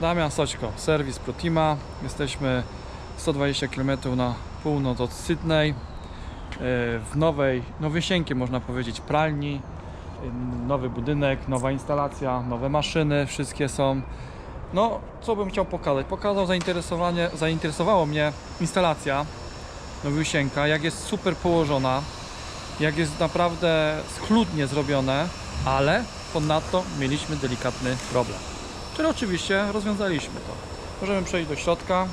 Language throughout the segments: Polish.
Damian Soćko, serwis Protima. Jesteśmy 120 km na północ od Sydney. e, W nowej, nowysieńkiej można powiedzieć pralni. E, Nowy budynek, nowa instalacja, nowe maszyny, wszystkie są. No, co bym chciał pokazać? Pokazał zainteresowanie, zainteresowało mnie instalacja nowysieńka, jak jest super położona, jak jest naprawdę schludnie zrobione, ale ponadto mieliśmy delikatny problem, który oczywiście rozwiązaliśmy to. Możemy przejść do środka.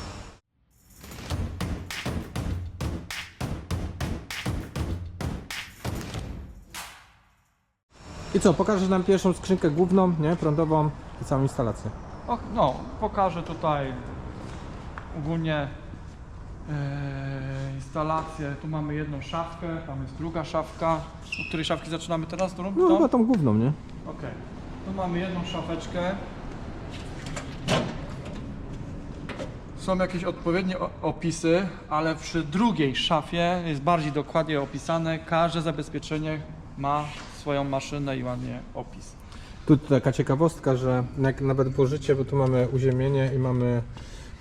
I co, pokażesz nam pierwszą skrzynkę główną, nie? Prądową i całą instalację. O, no, pokażę tutaj ogólnie e, instalację. Tu mamy jedną szafkę, tam jest druga szafka. Od której szafki zaczynamy teraz? Którą? No Tą? chyba tą główną, nie? Okej. Tu mamy jedną szafeczkę. Są jakieś odpowiednie opisy, ale przy drugiej szafie jest bardziej dokładnie opisane. Każde zabezpieczenie ma swoją maszynę i ładnie opis. Tu taka ciekawostka, że jak nawet włożycie, bo tu mamy uziemienie i mamy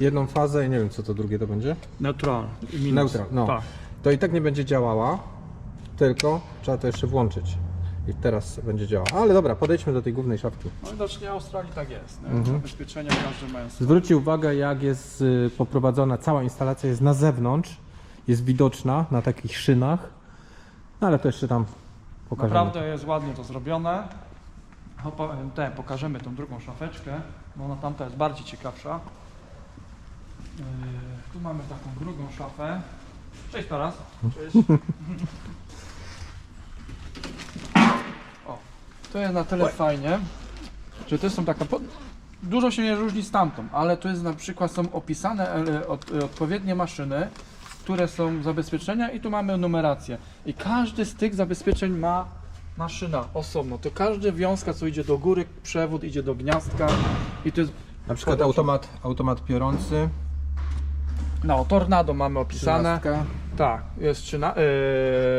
jedną fazę i nie wiem co to drugie to będzie. Neutral. Minus. Neutral, no. Tak. To i tak nie będzie działała, tylko trzeba to jeszcze włączyć. I teraz będzie działała. Ale dobra, podejdźmy do tej głównej szafki. No widocznie w Australii tak jest. Mhm. Zabezpieczenia każdy mają swoje. Zwróćcie uwagę, jak jest y, poprowadzona cała instalacja, jest na zewnątrz, jest widoczna na takich szynach, no ale to jeszcze tam pokażemy. Naprawdę jest ładnie to zrobione. Opa- Te, pokażemy tą drugą szafeczkę, bo ona tamta jest bardziej ciekawsza. Yy, tu mamy taką drugą szafę. Cześć teraz. Cześć. o, to jest na tyle fajnie, że to są taka. Dużo się nie różni z tamtą, ale tu jest na przykład są opisane e, od, e, odpowiednie maszyny, które są zabezpieczenia i tu mamy numerację. I każdy z tych zabezpieczeń ma maszyna osobno. To każdy wiązka, co idzie do góry, przewód idzie do gniazdka i to jest Na przykład automat, automat piorący, no, tornado mamy opisane. trzynastka. Tak, jest trzyna,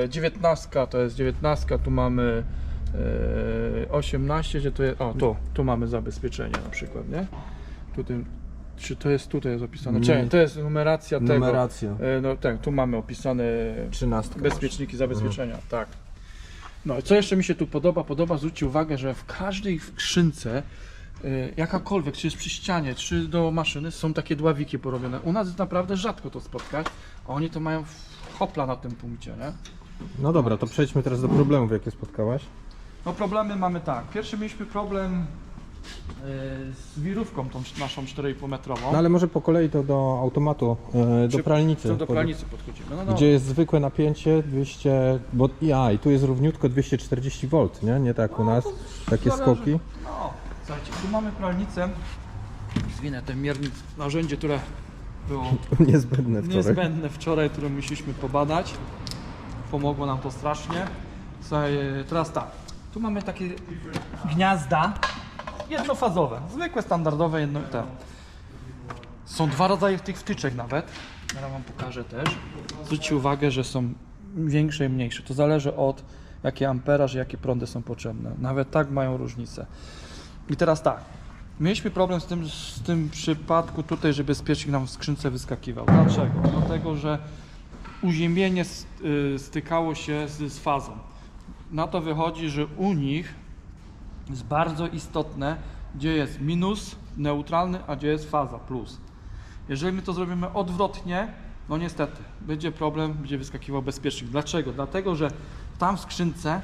yy, 19 to jest 19, tu mamy 18, gdzie to jest, o tu, tu mamy zabezpieczenie na przykład, nie? Tutaj, czy to jest tutaj jest opisane? Czekaj, to jest numeracja tego. Numeracja. Yy, no tak, tu mamy opisane Trzynastka. bezpieczniki zabezpieczenia, tak. No i co jeszcze mi się tu podoba? Podoba, zwróćcie uwagę, że w każdej skrzynce y, jakakolwiek, czy jest przy ścianie, czy do maszyny, są takie dławiki porobione. U nas jest naprawdę rzadko to spotkać, a oni to mają hopla na tym punkcie, nie? No dobra, to przejdźmy teraz do problemów, jakie spotkałaś. No problemy mamy tak. Pierwszy mieliśmy problem y, z wirówką tą naszą 4,5 metrową. No ale może po kolei to do automatu, e, do Czy- pralnicy. Co do Pod- pralnicy podchodzimy. No, no. Gdzie jest zwykłe napięcie 200, bo i, a, i tu jest równiutko 240 V, nie? Nie tak u nas, takie zależy. skoki. No, słuchajcie, tu mamy pralnicę. Zwinę ten miernik, narzędzie, które było Niezbędne wczoraj. niezbędne wczoraj, które musieliśmy pobadać. Pomogło nam to strasznie. Słuchaj, e, teraz tak, tu mamy takie gniazda jednofazowe, zwykłe, standardowe jedno, te. Są dwa rodzaje tych wtyczek nawet. Teraz wam pokażę też. Zwróćcie uwagę, że są większe i mniejsze. To zależy od jakie amperaż jakie prądy są potrzebne. Nawet tak mają różnicę. I teraz tak. Mieliśmy problem z tym, z tym przypadku tutaj, że bezpiecznik nam w skrzynce wyskakiwał. Dlaczego? Dlatego, że uziemienie y, stykało się z, z fazą. Na to wychodzi, że u nich jest bardzo istotne, gdzie jest minus neutralny, a gdzie jest faza plus. Jeżeli my to zrobimy odwrotnie, no niestety, będzie problem, będzie wyskakiwał bezpiecznik. Dlaczego? Dlatego, że tam w skrzynce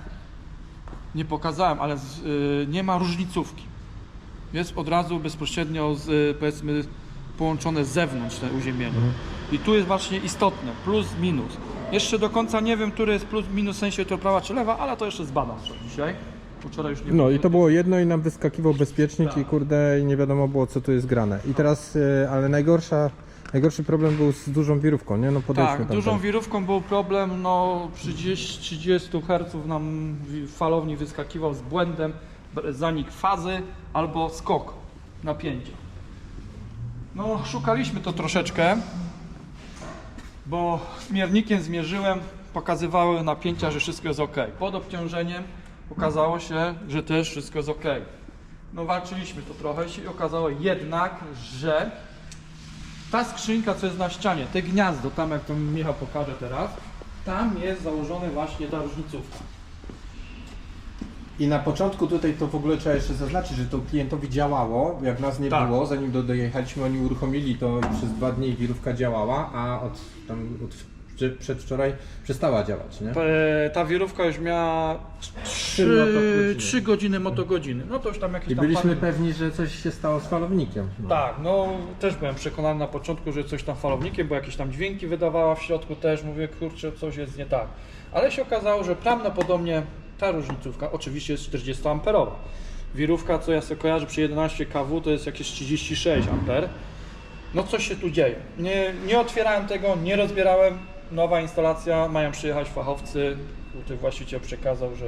nie pokazałem, ale z, y, nie ma różnicówki. Jest od razu bezpośrednio z, y, powiedzmy połączone z zewnątrz te uziemienie. I tu jest właśnie istotne, plus, minus. Jeszcze do końca nie wiem, który jest plus, minus, w sensie to prawa czy lewa, ale to jeszcze zbadam dzisiaj. Wczoraj już nie No i to było jedno i nam wyskakiwał bezpiecznik Tak. i kurde i nie wiadomo było co tu jest grane. I teraz, e, ale najgorsza, najgorszy problem był z dużą wirówką, nie? No podejdźmy Tak, tam. dużą wirówką był problem, no przy 10 30 Hz nam wi- falownik wyskakiwał z błędem, b- zanik fazy albo skok napięcia. No szukaliśmy to troszeczkę, bo miernikiem zmierzyłem, pokazywały napięcia, że wszystko jest ok. Pod obciążeniem okazało się, że też wszystko jest ok. no walczyliśmy to trochę się okazało jednak, że ta skrzynka, co jest na ścianie, te gniazdo, tam jak to Michał pokaże teraz, tam jest założone właśnie ta różnicówka. I na początku tutaj to w ogóle trzeba jeszcze zaznaczyć, że to klientowi działało, jak nas nie Tak. było, zanim do- dojechaliśmy, oni uruchomili to i przez dwa dni wirówka działała, a od, tam, od wczy- przedwczoraj przestała działać, nie? Ta wirówka już miała Trzy motogodziny. 3 godziny motogodziny. No to już tam jakieś I tam byliśmy parę- pewni, że coś się stało z falownikiem. No. Tak, no też byłem przekonany na początku, że coś tam falownikiem, bo jakieś tam dźwięki wydawała w środku też, mówię, kurczę, coś jest nie tak. Ale się okazało, że prawdopodobnie ta różnicówka oczywiście jest 40 amperowa. Wirówka, co ja sobie kojarzę przy 11 kW, to jest jakieś 36 amper. No coś się tu dzieje. Nie, nie otwierałem tego, nie rozbierałem. Nowa instalacja, mają przyjechać fachowcy. Tutaj właściciel przekazał, że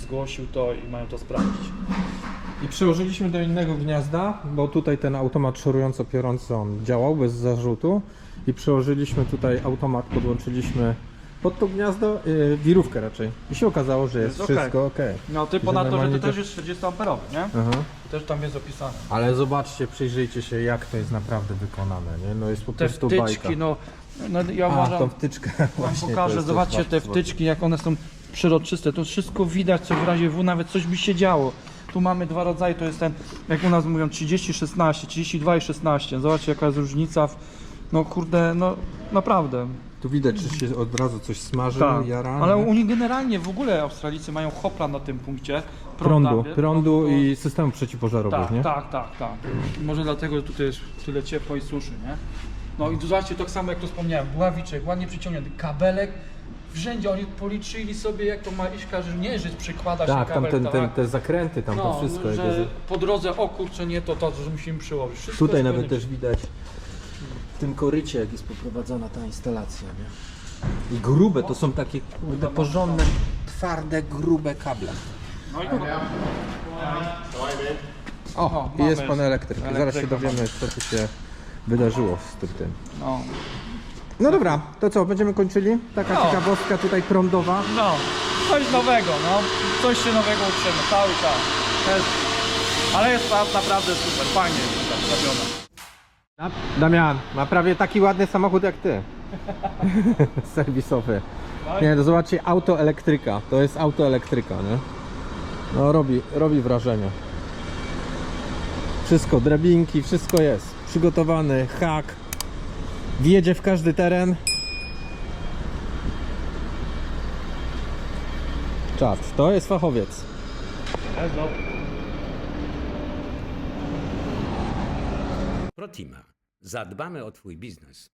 zgłosił to i mają to sprawdzić. I przełożyliśmy do innego gniazda, bo tutaj ten automat szorująco-piorący on działał bez zarzutu i przełożyliśmy tutaj automat, podłączyliśmy pod to gniazdo, yy, wirówkę raczej. I się okazało, że jest, Jest okej. wszystko ok. No ty ponadto, że to też to- jest 40 amperowy, nie? Aha. Też tam jest opisane. Ale zobaczcie, przyjrzyjcie się jak to jest naprawdę wykonane, nie? No jest po Te prostu wtyczki, bajka. no, no ja A, uważam, tą wtyczkę wam właśnie. to pokażę, jest zobaczcie te bardzo wtyczki, jak one są przeroczyste, to wszystko widać, co w razie W, nawet coś by się działo. Tu mamy dwa rodzaje, to jest ten, jak u nas mówią, 30-16, 32 i 16. Zobaczcie, jaka jest różnica. W, no kurde, no naprawdę. Tu widać, że się od razu coś smaży, Tak. jara. Ale nie? u nich generalnie w ogóle Australijcy mają hopla na tym punkcie. prądu, wie- prądu to- i systemu przeciwpożarowego, Tak, nie? tak, tak, tak. Może dlatego że tutaj jest tyle ciepło i suszy, nie? No i tu zobaczcie, tak samo jak to wspomniałem, bławiczek, ładnie przyciągnięty, kabelek, wszędzie oni policzyli sobie jak to ma iść każdy, nie, że przykłada się Tak, tam kabel, ten, tak. ten, te zakręty, tam no, to wszystko. że jakby- po drodze, o kurczę, nie to, to, że musimy przyłożyć. Wszystko Tutaj nawet też widać tym korycie, jak jest poprowadzona ta instalacja, nie? I grube, to są takie kurde, porządne, twarde, grube kable. No i O, O, i jest pan elektryk. Zaraz się dowiemy, co tu się wydarzyło z tym. tym. no. No dobra, to co, będziemy kończyli? Taka No. ciekawostka tutaj prądowa. no, coś nowego, no, coś się nowego uczymy, cały czas. Jest, ale jest na- naprawdę super, fajnie jest zrobione. Damian, ma prawie taki ładny samochód jak ty. Serwisowy. Nie, no zobaczcie, auto elektryka. To jest auto elektryka, nie? No robi, robi wrażenie. Wszystko, drabinki, wszystko jest. Przygotowany, hak. Wjedzie w każdy teren. Czad, to jest fachowiec. ProTima. Zadbamy o Twój biznes.